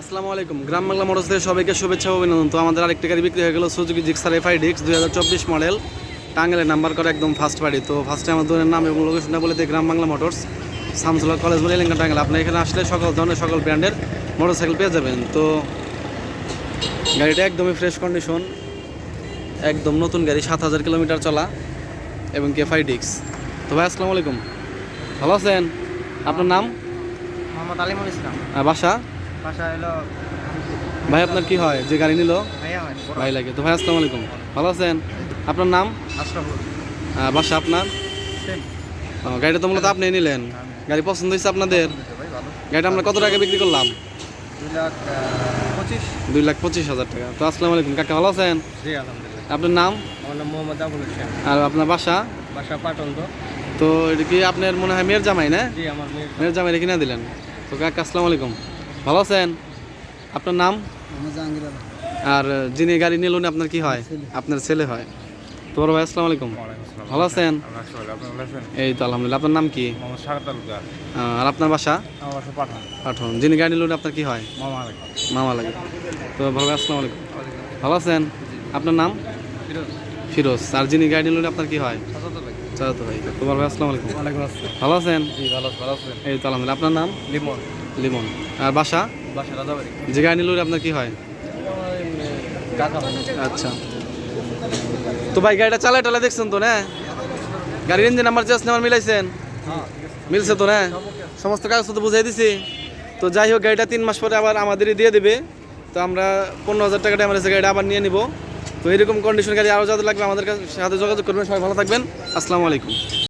আসসালামু আলাইকুম। গ্রাম বাংলা মোটরস থেকে সবাইকে শুভেচ্ছা অভিনন্দন। তো আমাদের আরেকটা গাড়ি বিক্রি হয়ে গেল সুজুকি জিক্সার এফআই ডিক্স দুই হাজার চব্বিশ মডেল টাঙ্গেলের নাম্বার করে একদম ফার্স্ট বাড়ি। তো ফার্স্টে আমার দোকানের নাম এবং লোকেশনটা বলে দিই গ্রাম বাংলা মোটরস। শামসুল্লাহ কলেজ বলে এলাকা টাঙ্গেল আপনি এখানে আসলে সকল ধরনের সকল ব্র্যান্ডের মোটরসাইকেল পেয়ে যাবেন। তো গাড়িটা একদমই ফ্রেশ কন্ডিশন একদম নতুন গাড়ি সাত হাজার কিলোমিটার চলা এবং কে ফাই ডিক্স তো ভাই আসসালামু আলাইকুম। ভালো আছেন? আপনার নাম? মোহাম্মদ আলিমুল ইসলাম। বাসা? বাসা হলো ভাই আপনার কি হয়? যে গাড়ি নিল? ভাই লাগে। তো ভাই আসসালামু আলাইকুম। ভালো আছেন? আপনার নাম? আশরাফুল। বাসা আপনার? গাড়িটা তো মূলত আপনি নিলেন। গাড়ি পছন্দ হয়েছে আপনাদের? গাড়িটা আমরা কত টাকা বিক্রি করলাম? দুই লাখ পঁচিশ। দুই লাখ পঁচিশ হাজার টাকা। তো আসসালামু আলাইকুম। কাকা ভালো আছেন? আপনার নাম? আমার নাম মোহাম্মদ আবুল হোসেন। আর আপনার বাসা? বাসা পাটন তো এটা কি আপনার মনে হয় মেয়ের জামাই না? মেয়ের জামাই রেখে না দিলেন। তো কাকা আসসালামু আলাইকুম। ভালো আছেন? আপনার নাম? আর যিনি গাড়ি নিলেন আপনার কি হয়? আপনার ছেলে হয়। তোমার ভাই আসসালামু আলাইকুম। ভালো আছেন? এই তো আলহামদুলিল্লাহ। আপনার নাম কি? আর আপনার বাসা? পাঠান। যিনি গাড়ি নিলেন আপনার কি হয়? মামা মামা লাগে তো ভালো ভাই আসসালামু আলাইকুম। ভালো আছেন? আপনার নাম? ফিরোজ। আর যিনি গাড়ি নিলেন আপনার কি হয়? চাচাতো ভাই। তো ভালো ভাই আসসালামু আলাইকুম। ওয়ালাইকুম ভালো আছেন? ভালো ভালো আছেন এই তো আলহামদুলিল্লাহ। আপনার নাম? লিমন। লিমন। আর বাসা? বাসা রাজাবাড়ি। যে গাড়ি নিলেন আপনার কি হয়? আচ্ছা। তো ভাই গাড়িটা চালায় টালা দেখছেন তো না? গাড়ির ইঞ্জিন নাম্বার চেস নাম্বার মিলাইছেন? হ্যাঁ মিলছে তো না? সমস্ত কাগজ তো বুঝাই দিছি। তো যাই হোক গাড়িটা তিন মাস পরে আবার আমাদেরই দিয়ে দিবে। তো আমরা পনেরো হাজার টাকা ড্যামারেজ গাড়িটা আবার নিয়ে নিব। তো এরকম কন্ডিশন গাড়ি আরও যাদের লাগবে আমাদের কাছে সাথে যোগাযোগ করবেন। সবাই ভালো থাকবেন। আসসালামু আলাইকুম।